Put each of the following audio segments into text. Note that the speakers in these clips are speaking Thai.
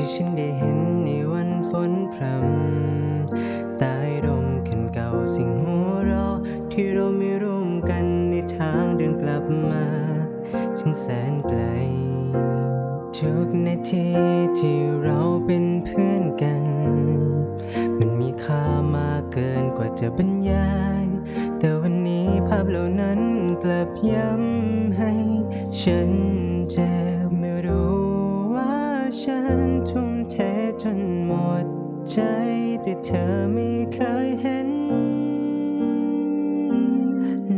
ที่ฉันได้เห็นในวันฝนพรำใต้ร่มคันเก่าสิ่งหัวเราะที่เราไม่ร่วมกันในทางเดินกลับมาช่างแสนไกล ทุกนาทีที่เราเป็นเพื่อนกัน มันมีค่ามากเกินกว่าจะบรรยาย แต่วันนี้ภาพเหล่านั้นกลับย้ำให้ฉันเจ็บไม่รู้ว่าฉันทุ่มเทจนหมดใจแต่เธอไม่เคยเห็น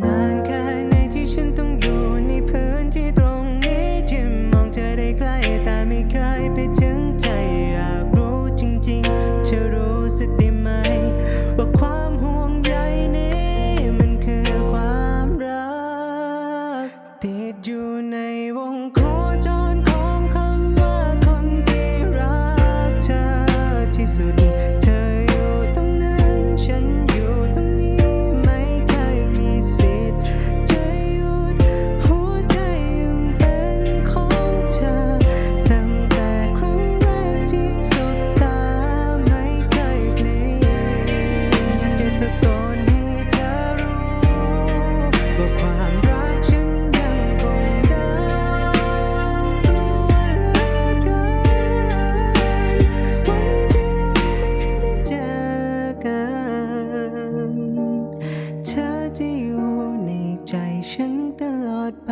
นานแค่ไหนที่ฉันต้องอยู่ในพื้นที่ตรงนี้ที่มองเธอได้ใกล้แต่ไม่เคยไปถึงใจอยากรู้จริงๆ เธอรู้สึกได้ไหม ว่าความห่วงใยนี้มันคือความรักติดอยู่ในวงโคจร ฉันตลอดไป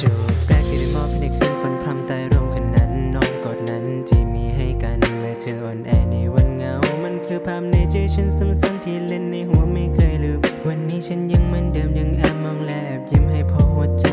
จูบแรกที่ได้มอบให้ในคืนฝนพรำใต้ร่มคืนนั้นนอมกอดนั้นที่มีให้กันแม้เธออ่อนแอในวันเหงา มันคือภาพในใจฉันซ้ำๆที่เล่นในหัวไม่เคยลืม วันนี้ฉันยังเหมือนเดิมยังแอบมองและแอบยิ้มให้พราะหัวใจ